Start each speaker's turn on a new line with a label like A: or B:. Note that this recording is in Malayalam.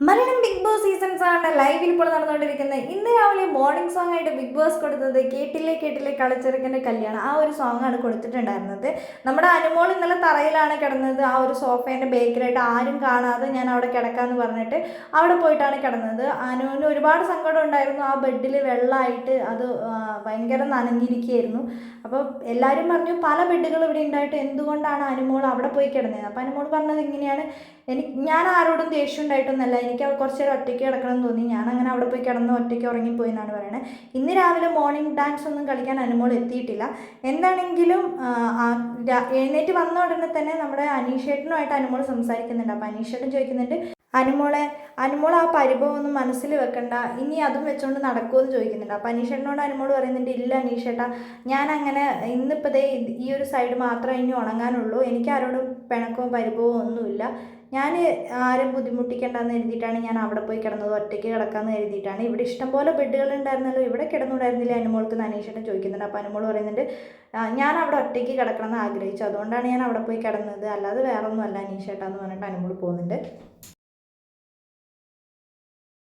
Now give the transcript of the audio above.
A: മലയാളം ബിഗ് ബോസ് സീസൺസ് ആണ് ലൈവിൽ ഇപ്പോൾ നടന്നുകൊണ്ടിരിക്കുന്നത്. ഇന്ന് രാവിലെ മോർണിംഗ് സോങ് ആയിട്ട് ബിഗ് ബോസ് കൊടുത്തത് കേട്ടില്ലേ കേട്ടില്ലേ കളിച്ചെറുക്കന്റെ കല്യാണം. ആ ഒരു സോങ് ആണ് കൊടുത്തിട്ടുണ്ടായിരുന്നത്. നമ്മുടെ അനുമോൾ ഇന്നലെ തറയിലാണ് കിടന്നത്. ആ ഒരു സോഫേന്റെ ബേക്കിലായിട്ട് ആരും കാണാതെ ഞാൻ അവിടെ കിടക്കാമെന്ന് പറഞ്ഞിട്ട് അവിടെ പോയിട്ടാണ് കിടന്നത്. അനുവിന് ഒരുപാട് സങ്കടം ഉണ്ടായിരുന്നു. ആ ബെഡിൽ വെള്ളമായിട്ട് അത് ഭയങ്കര നനഞ്ഞിരിക്കുകയായിരുന്നു. അപ്പോൾ എല്ലാവരും പറഞ്ഞു പല ബെഡുകൾ ഇവിടെ ഉണ്ടായിട്ട് എന്തുകൊണ്ടാണ് അനുമോൾ അവിടെ പോയി കിടന്നത്? അപ്പോൾ അനുമോൾ പറഞ്ഞത് ഇങ്ങനെയാണ്. എനിക്ക് ഞാൻ ആരോടും ദേഷ്യം ഉണ്ടായിട്ടൊന്നല്ല എനിക്ക് അവിടെ കുറച്ച് നേരം ഒറ്റയ്ക്ക് കിടക്കണം എന്ന് തോന്നി. ഞാൻ അങ്ങനെ അവിടെ പോയി കിടന്ന് ഒറ്റയ്ക്ക് ഉറങ്ങിപ്പോയി എന്നാണ് പറയുന്നത് ഇന്ന് രാവിലെ മോർണിംഗ് ഡാൻസ് ഒന്നും കളിക്കാൻ അനുമോൾ എത്തിയിട്ടില്ല. എന്താണെങ്കിലും എഴുന്നേറ്റ് വന്ന ഉടനെ തന്നെ നമ്മുടെ അനീഷേട്ടനുമായിട്ട് അനുമോൾ സംസാരിക്കുന്നുണ്ട്. അപ്പോൾ അനീഷേട്ടൻ ചോദിക്കുന്നുണ്ട് അനുമോളെ അനുമോൾ ആ പരിഭവം ഒന്നും മനസ്സിൽ വെക്കണ്ട. ഇനി അതും വെച്ചുകൊണ്ട് നടക്കുമെന്ന് ചോദിക്കുന്നുണ്ട്. അപ്പോൾ അനീഷേട്ടനോട് അനുമോൾ പറയുന്നുണ്ട് ഇല്ല അനീഷേട്ടാ ഞാൻ അങ്ങനെ ഇന്നിപ്പോൾ ദേ ഈ ഒരു സൈഡ് മാത്രമേ ഇനി ഉണങ്ങാനുള്ളൂ. എനിക്ക് ആരോടും പിണക്കവും പരിഭവവും ഒന്നുമില്ല. ഞാൻ ആരും ബുദ്ധിമുട്ടിക്കേണ്ടെന്ന് എഴുതിയിട്ടാണ് ഞാൻ അവിടെ പോയി കിടന്നത് ഒറ്റയ്ക്ക് കിടക്കാമെന്ന് എഴുതിയിട്ടാണ് ഇവിടെ ഇഷ്ടംപോലെ ബെഡുകൾ ഉണ്ടായിരുന്നല്ലോ ഇവിടെ കിടന്നുണ്ടായിരുന്നില്ല അനുമോൾക്ക് അനീഷേട്ടൻ ചോദിക്കുന്നുണ്ട്. അപ്പോൾ അനുമോൾ പറയുന്നുണ്ട് ഞാൻ അവിടെ ഒറ്റയ്ക്ക് കിടക്കണം എന്ന് ആഗ്രഹിച്ചു. അതുകൊണ്ടാണ് ഞാൻ അവിടെ പോയി കിടന്നത്. അല്ലാതെ വേറെ ഒന്നുമല്ല അനീഷേട്ടാന്ന് പറഞ്ഞിട്ട് അനുമോൾ പോകുന്നുണ്ട്.